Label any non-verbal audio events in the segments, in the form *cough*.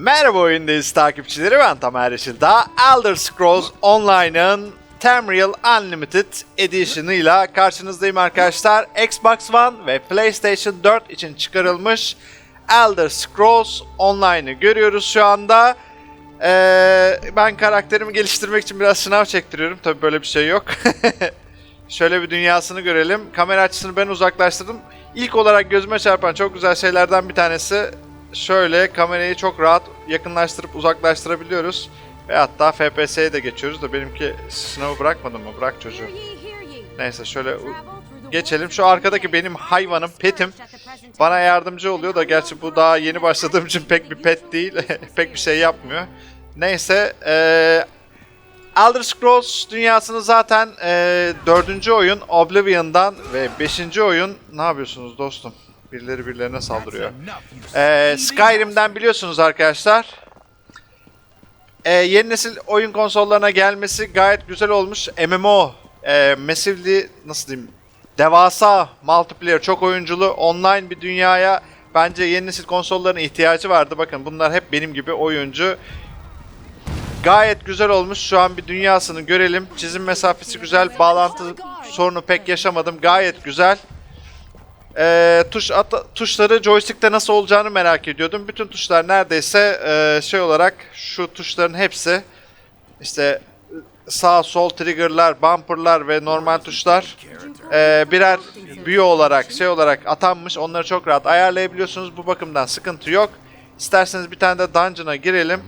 Merhaba oyundayız takipçileri ben Tamer Yeşildağ. Elder Scrolls Online'ın Tamriel Unlimited Edition'ıyla karşınızdayım arkadaşlar. Xbox One ve PlayStation 4 için çıkarılmış Elder Scrolls Online'ı görüyoruz şu anda. Ee, ben karakterimi geliştirmek için biraz sınav çektiriyorum. Tabi böyle bir şey yok. *laughs* Şöyle bir dünyasını görelim. Kamera açısını ben uzaklaştırdım. İlk olarak gözüme çarpan çok güzel şeylerden bir tanesi şöyle kamerayı çok rahat yakınlaştırıp uzaklaştırabiliyoruz. Ve hatta FPS'ye de geçiyoruz da benimki sınavı bırakmadım mı? Bırak çocuğu. Neyse şöyle geçelim. Şu arkadaki benim hayvanım, petim. Bana yardımcı oluyor da gerçi bu daha yeni başladığım için pek bir pet değil. *laughs* pek bir şey yapmıyor. Neyse eee Elder Scrolls dünyasını zaten eee dördüncü oyun Oblivion'dan ve beşinci oyun ne yapıyorsunuz dostum? Birileri birilerine saldırıyor. Ee, Skyrim'den biliyorsunuz arkadaşlar. Ee, yeni nesil oyun konsollarına gelmesi gayet güzel olmuş. MMO, e, Massively nasıl diyeyim, devasa multiplayer, çok oyunculu, online bir dünyaya bence yeni nesil konsolların ihtiyacı vardı. Bakın bunlar hep benim gibi oyuncu. Gayet güzel olmuş. Şu an bir dünyasını görelim. Çizim mesafesi güzel, bağlantı sorunu pek yaşamadım. Gayet güzel. Ee, tuş at- tuşları joystick'te nasıl olacağını merak ediyordum. Bütün tuşlar neredeyse e, şey olarak şu tuşların hepsi işte sağ sol trigger'lar, bumper'lar ve normal tuşlar e, birer büyü olarak şey olarak atanmış. Onları çok rahat ayarlayabiliyorsunuz. Bu bakımdan sıkıntı yok. İsterseniz bir tane de dungeon'a girelim.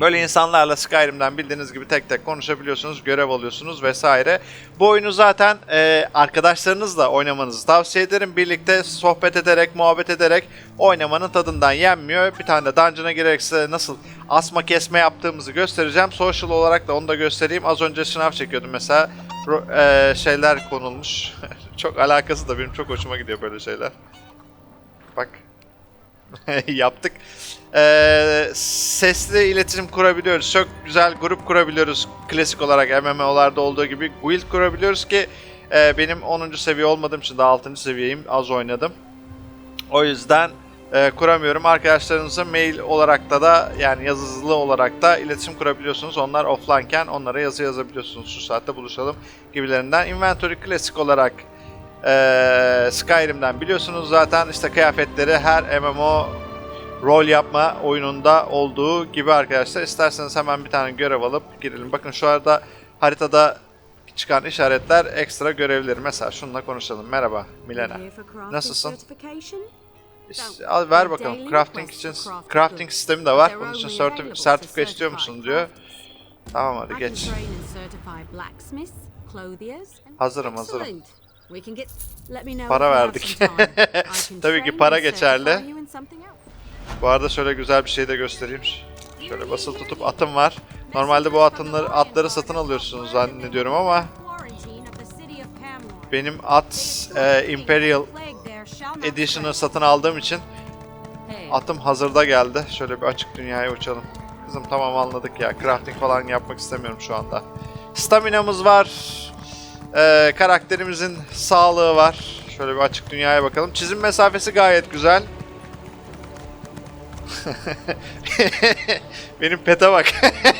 Böyle insanlarla Skyrim'den bildiğiniz gibi tek tek konuşabiliyorsunuz, görev alıyorsunuz vesaire. Bu oyunu zaten e, arkadaşlarınızla oynamanızı tavsiye ederim. Birlikte sohbet ederek, muhabbet ederek oynamanın tadından yenmiyor. Bir tane de dungeon'a girerek size nasıl asma kesme yaptığımızı göstereceğim. Social olarak da onu da göstereyim. Az önce sınav çekiyordum mesela. E, şeyler konulmuş. *laughs* çok alakası da benim çok hoşuma gidiyor böyle şeyler. Bak *laughs* yaptık. Ee, sesli iletişim kurabiliyoruz. Çok güzel grup kurabiliyoruz. Klasik olarak MMO'larda olduğu gibi guild kurabiliyoruz ki e, benim 10. seviye olmadığım için daha 6. seviyeyim. Az oynadım. O yüzden e, kuramıyorum. Arkadaşlarınızla mail olarak da da yani yazılı olarak da iletişim kurabiliyorsunuz. Onlar offline'ken onlara yazı yazabiliyorsunuz. Şu saatte buluşalım gibilerinden. Inventory klasik olarak ee, Skyrim'den biliyorsunuz zaten işte kıyafetleri her MMO rol yapma oyununda olduğu gibi arkadaşlar. İsterseniz hemen bir tane görev alıp girelim. Bakın şu arada haritada çıkan işaretler ekstra görevleri. Mesela şununla konuşalım. Merhaba Milena. Nasılsın? Al ver bakalım. Crafting için crafting sistemi de var. Bunun için sertif- sertifika istiyor musun diyor. Tamam hadi geç. Hazırım, hazırım. Para verdik. *laughs* Tabii ki para geçerli. Bu arada şöyle güzel bir şey de göstereyim. Şöyle basılı tutup atım var. Normalde bu atınları, atları satın alıyorsunuz zannediyorum ama benim at e, Imperial Edition'ı satın aldığım için atım hazırda geldi. Şöyle bir açık dünyaya uçalım. Kızım tamam anladık ya. Crafting falan yapmak istemiyorum şu anda. Staminamız var. Ee, karakterimizin sağlığı var. Şöyle bir açık dünyaya bakalım. Çizim mesafesi gayet güzel. *laughs* Benim pete bak.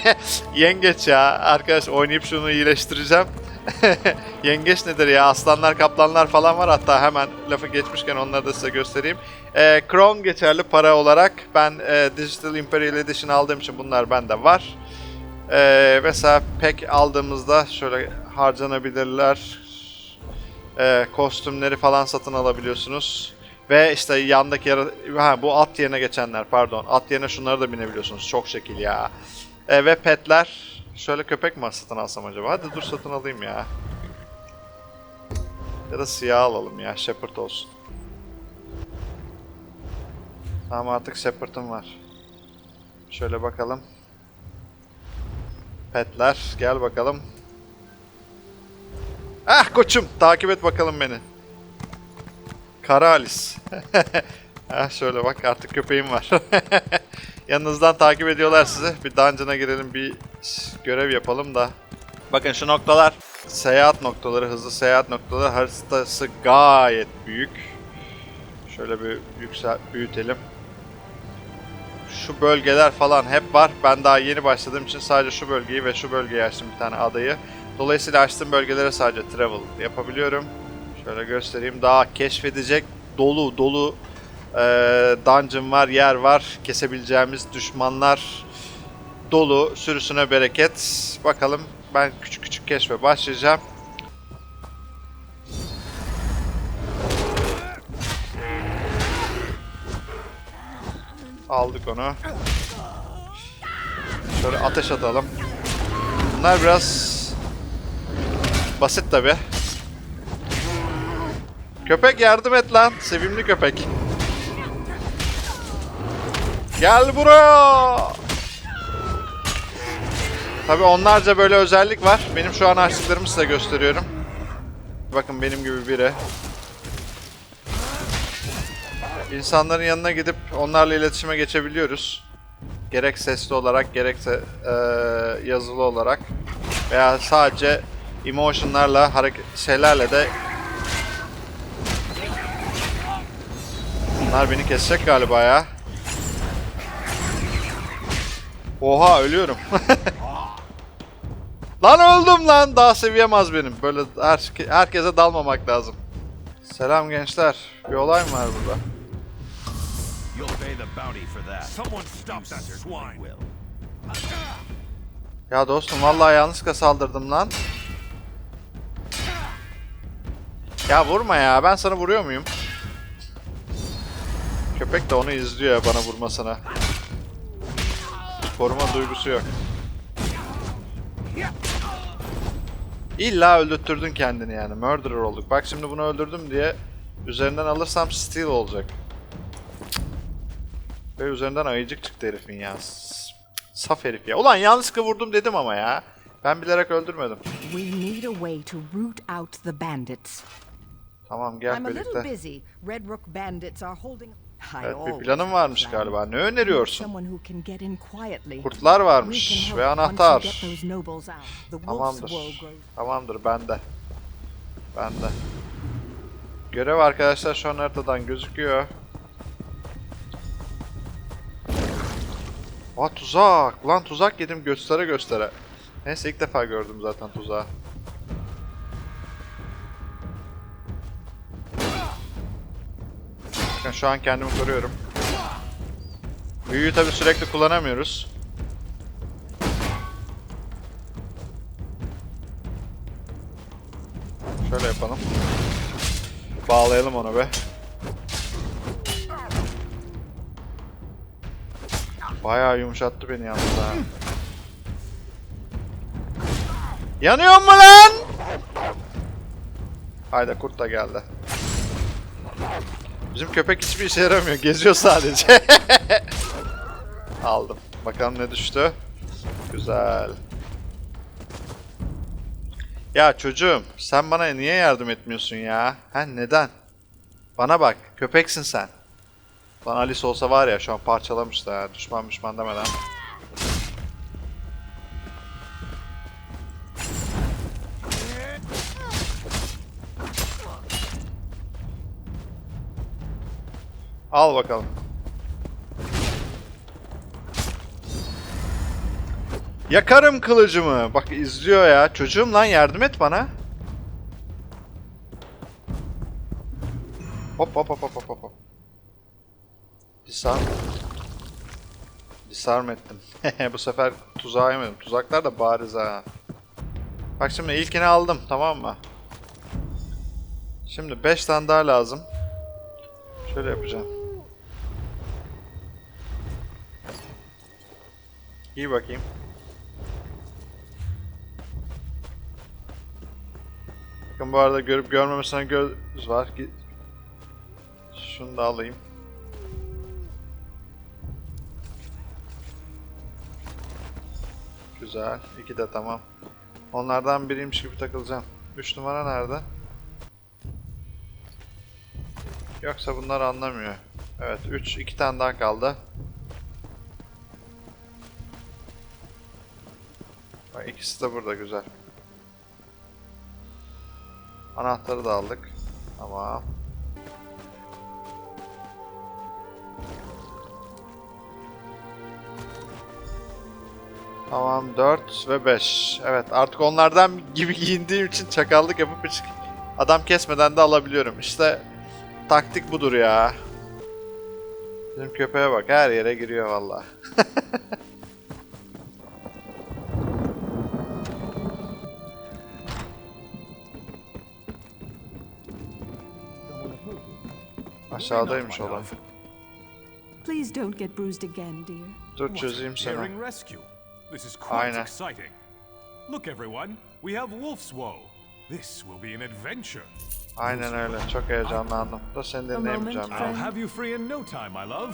*laughs* Yengeç ya. Arkadaş oynayıp şunu iyileştireceğim. *laughs* Yengeç nedir ya? Aslanlar, kaplanlar falan var. Hatta hemen lafı geçmişken onları da size göstereyim. Ee, Crown geçerli para olarak. Ben e, Digital Imperial Edition aldığım için bunlar bende var. Ee, mesela pek aldığımızda şöyle harcanabilirler. Ee, kostümleri falan satın alabiliyorsunuz. Ve işte yandaki yara... Ha, bu at yerine geçenler pardon. At yerine şunları da binebiliyorsunuz. Çok şekil ya. Ee, ve petler. Şöyle köpek mi satın alsam acaba? Hadi dur satın alayım ya. Ya da siyah alalım ya. Shepherd olsun. Tamam artık Shepherd'ım var. Şöyle bakalım. Petler gel bakalım. Ah koçum takip et bakalım beni. Kara Alice. *laughs* ah şöyle bak artık köpeğim var. *laughs* Yanınızdan takip ediyorlar sizi. Bir dungeon'a girelim bir görev yapalım da. Bakın şu noktalar seyahat noktaları, hızlı seyahat noktaları haritası gayet büyük. Şöyle bir yüksel büyütelim. şu bölgeler falan hep var. Ben daha yeni başladığım için sadece şu bölgeyi ve şu bölgeyi açtım bir tane adayı. Dolayısıyla açtığım bölgelere sadece travel yapabiliyorum. Şöyle göstereyim. Daha keşfedecek dolu dolu eee dungeon var, yer var. Kesebileceğimiz düşmanlar dolu. Sürüsüne bereket. Bakalım ben küçük küçük keşfe başlayacağım. Aldık onu. Şöyle ateş atalım. Bunlar biraz basit tabi. Köpek yardım et lan. Sevimli köpek. Gel buraya. Tabi onlarca böyle özellik var. Benim şu an açtıklarımı size gösteriyorum. Bakın benim gibi biri. İnsanların yanına gidip onlarla iletişime geçebiliyoruz. Gerek sesli olarak gerekse eee, yazılı olarak veya sadece emotionlarla hareket şeylerle de Bunlar beni kesecek galiba ya. Oha ölüyorum. *laughs* lan öldüm lan. Daha seviyem az benim. Böyle her, herkese dalmamak lazım. Selam gençler. Bir olay mı var burada? Ya dostum vallahi yanlışlıkla saldırdım lan. Ya vurma ya. Ben sana vuruyor muyum? Köpek de onu izliyor ya bana vurmasına. Koruma duygusu yok. İlla öldürttürdün kendini yani. Murderer olduk. Bak şimdi bunu öldürdüm diye üzerinden alırsam steal olacak. Ve üzerinden ayıcık çıktı herifin ya. Saf herif ya. Ulan yanlışlıkla vurdum dedim ama ya. Ben bilerek öldürmedim. We need a way to root out the bandits. Tamam gel I'm a little birlikte. busy. Red Rook bandits are holding. Evet bir always planın varmış galiba. Ne öneriyorsun? Kurtlar varmış ve anahtar. Tamamdır. Tamamdır bende. Bende. Görev arkadaşlar şu an haritadan gözüküyor. Aa tuzak. Lan tuzak yedim göstere göstere. Neyse ilk defa gördüm zaten tuzağı. Bakın şu an kendimi koruyorum. Büyüyü tabi sürekli kullanamıyoruz. Şöyle yapalım. Bağlayalım onu be. Bayağı yumuşattı beni yalnız ha. Yanıyor mu lan? Hayda kurt da geldi. Bizim köpek hiçbir işe yaramıyor. Geziyor sadece. *laughs* Aldım. Bakalım ne düştü. Güzel. Ya çocuğum sen bana niye yardım etmiyorsun ya? Ha neden? Bana bak köpeksin sen. Lan Alice olsa var ya şu an parçalamıştı ha düşman düşman demeden. Al bakalım. Yakarım kılıcımı. Bak izliyor ya. Çocuğum lan yardım et bana. Hop hop hop hop hop hop. Disarm. Disarm ettim. *laughs* Bu sefer tuzağa yemedim. Tuzaklar da bariz ha. Bak şimdi ilkini aldım tamam mı? Şimdi 5 tane daha lazım. Şöyle yapacağım. İyi bakayım. Bakın bu arada görüp görmemesine göz var. Gi- Şunu da alayım. Güzel. İki de tamam. Onlardan biriymiş gibi takılacağım. Üç numara nerede? Yoksa bunlar anlamıyor. Evet 3 iki tane daha kaldı. Bak ikisi de burada güzel. Anahtarı da aldık. Tamam. Tamam 4 ve 5. Evet artık onlardan gibi giyindiğim için çakallık yapıp hiç adam kesmeden de alabiliyorum. İşte taktik budur ya. Bizim köpeğe bak her yere giriyor valla. *laughs* Aşağıdaymış olan. Please don't get bruised again, dear. Dur çözeyim seni. Rescue. This is quite Aynen. exciting. Look, everyone, we have Wolf's Woe. This will be an adventure. Aynen öyle. Çok heyecanlandım. Da seni dinleyemeyeceğim ya. I'll have you free in no time, my love.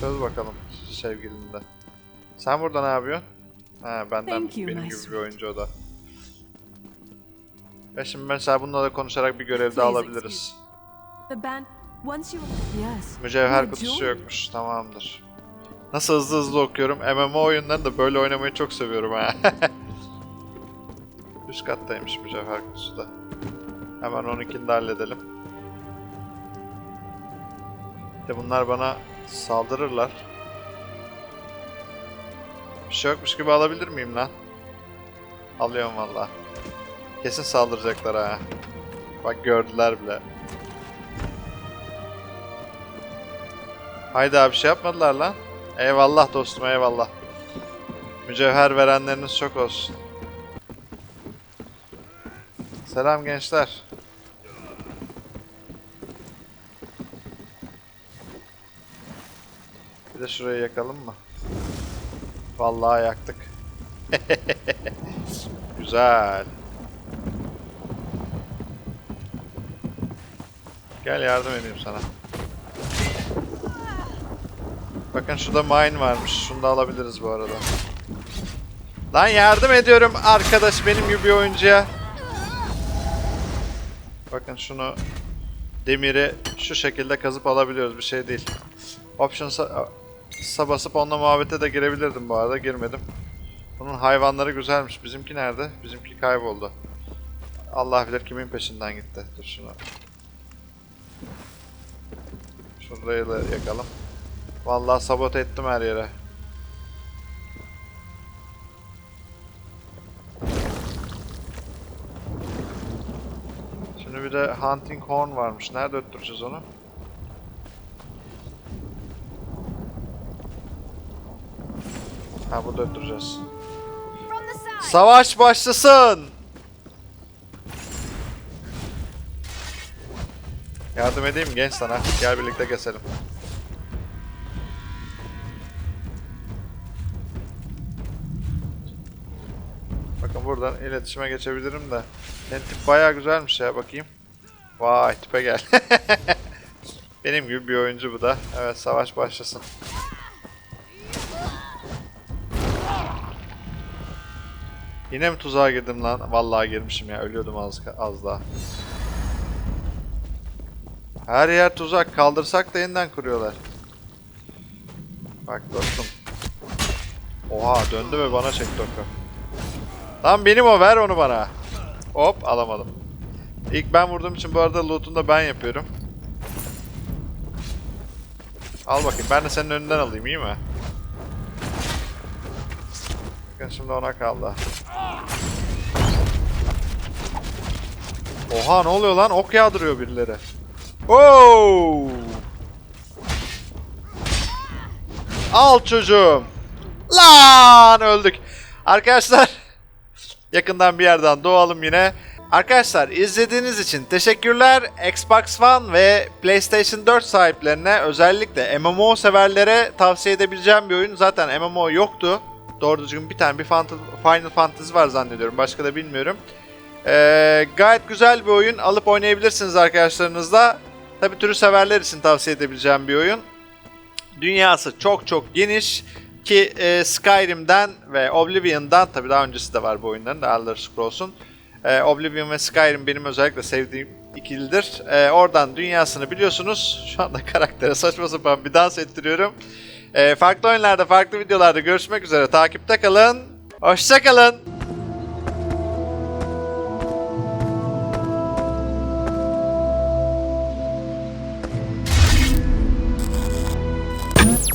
Çöz bakalım sevgilini de. Sen burada ne yapıyorsun? Ha benden Thank you, benim my gibi bir sweet. oyuncu o da. Ve şimdi mesela bununla da konuşarak bir görev de Please alabiliriz. The band. Once you. Yes. Mücevher kutusu yokmuş. Tamamdır. Nasıl hızlı hızlı okuyorum. MMO oyunlarını da böyle oynamayı çok seviyorum ha. *laughs* Üst kattaymış mücevher kutusu da. Hemen onunkini de halledelim. De bunlar bana saldırırlar. Bir şey yokmuş gibi alabilir miyim lan? Alıyorum valla. Kesin saldıracaklar ha. Bak gördüler bile. Haydi abi şey yapmadılar lan. Eyvallah dostum eyvallah. Mücevher verenleriniz çok olsun. Selam gençler. Bir de şurayı yakalım mı? Vallahi yaktık. *laughs* Güzel. Gel yardım edeyim sana. Bakın şurada mine varmış. Şunu da alabiliriz bu arada. Lan yardım ediyorum arkadaş benim gibi bir oyuncuya. Bakın şunu demiri şu şekilde kazıp alabiliyoruz. Bir şey değil. Options'a sa basıp onunla muhabbete de girebilirdim bu arada. Girmedim. Bunun hayvanları güzelmiş. Bizimki nerede? Bizimki kayboldu. Allah bilir kimin peşinden gitti. Dur şunu. Şurayı da yakalım. Vallahi sabote ettim her yere. Şimdi bir de hunting horn varmış. Nerede öttüreceğiz onu? Ha burada öttüreceğiz. Savaş başlasın! Yardım edeyim genç sana? Gel birlikte keselim. Buradan iletişime geçebilirim de. Senin tip bayağı güzelmiş ya bakayım. Vay tipe gel. *laughs* Benim gibi bir oyuncu bu da. Evet savaş başlasın. Yine mi tuzağa girdim lan? Vallahi girmişim ya. Ölüyordum az, az daha. Her yer tuzak. Kaldırsak da yeniden kuruyorlar. Bak dostum. Oha döndü ve bana çekti oku. Lan benim o ver onu bana. Hop alamadım. İlk ben vurduğum için bu arada loot'unu da ben yapıyorum. Al bakayım ben de senin önünden alayım iyi mi? Bakın şimdi ona kaldı. Oha ne oluyor lan? Ok yağdırıyor birileri. Oo! Al çocuğum. Lan öldük. Arkadaşlar yakından bir yerden doğalım yine. Arkadaşlar izlediğiniz için teşekkürler. Xbox One ve PlayStation 4 sahiplerine özellikle MMO severlere tavsiye edebileceğim bir oyun. Zaten MMO yoktu. Doğru düzgün bir tane bir Final Fantasy var zannediyorum. Başka da bilmiyorum. Ee, gayet güzel bir oyun. Alıp oynayabilirsiniz arkadaşlarınızla. Tabi türü severler için tavsiye edebileceğim bir oyun. Dünyası çok çok geniş ki e, Skyrim'den ve Oblivion'dan tabi daha öncesi de var bu oyunların da Elder Scrolls'un. E, Oblivion ve Skyrim benim özellikle sevdiğim ikilidir. E, oradan dünyasını biliyorsunuz. Şu anda *laughs* karaktere saçma sapan bir dans ettiriyorum. E, farklı oyunlarda, farklı videolarda görüşmek üzere. Takipte kalın. Hoşçakalın.